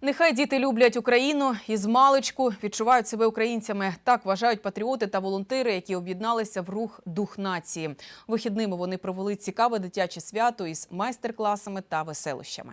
Нехай діти люблять Україну і з маличку відчувають себе українцями. Так вважають патріоти та волонтери, які об'єдналися в рух Дух нації. Вихідними вони провели цікаве дитяче свято із майстер-класами та веселощами.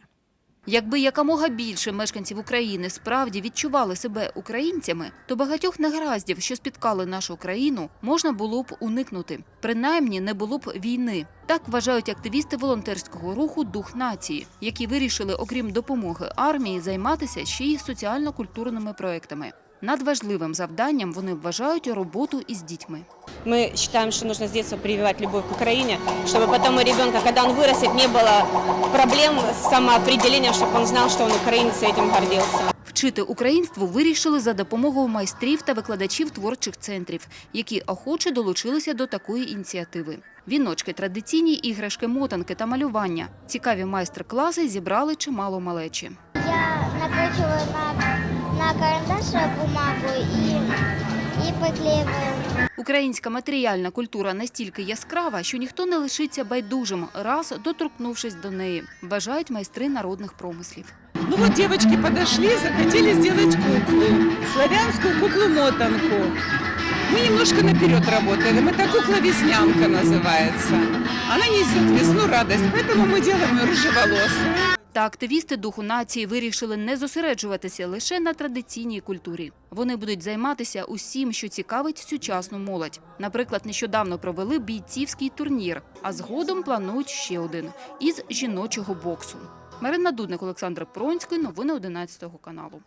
Якби якомога більше мешканців України справді відчували себе українцями, то багатьох негараздів, що спіткали нашу країну, можна було б уникнути. Принаймні не було б війни. Так вважають активісти волонтерського руху Дух нації, які вирішили, окрім допомоги армії, займатися ще й соціально-культурними проектами. Надважливим завданням вони вважають роботу із дітьми. Мы считаем, что нужно с детства прививать любовь к Украине, чтобы потом у ребенка, когда он вырастет, не было проблем с самоопределением, чтобы он знал, что он украинец и этим гордился. Вчити українству вирішили за допомогою майстрів та викладачів творчих центрів, які охоче долучилися до такої ініціативи. Віночки, традиційні іграшки, мотанки та малювання. Цікаві майстер-класи зібрали чимало малечі. Я накручиваю на, на карандаш бумагу и, и приклеиваю. Українська матеріальна культура настільки яскрава, що ніхто не лишиться байдужим, раз доторкнувшись до неї, вважають майстри народних промислів. Ну вот девочки подошли, захотели сделать куклу, славянскую куклу-мотанку. Мы немножко наперед работаем, это кукла-веснянка называется. Она несет весну, радость, поэтому мы делаем рыжеволосую. Та активісти духу нації вирішили не зосереджуватися лише на традиційній культурі. Вони будуть займатися усім, що цікавить сучасну молодь. Наприклад, нещодавно провели бійцівський турнір, а згодом планують ще один із жіночого боксу. Марина Дудник, Олександр Пронський. Новини 11 каналу.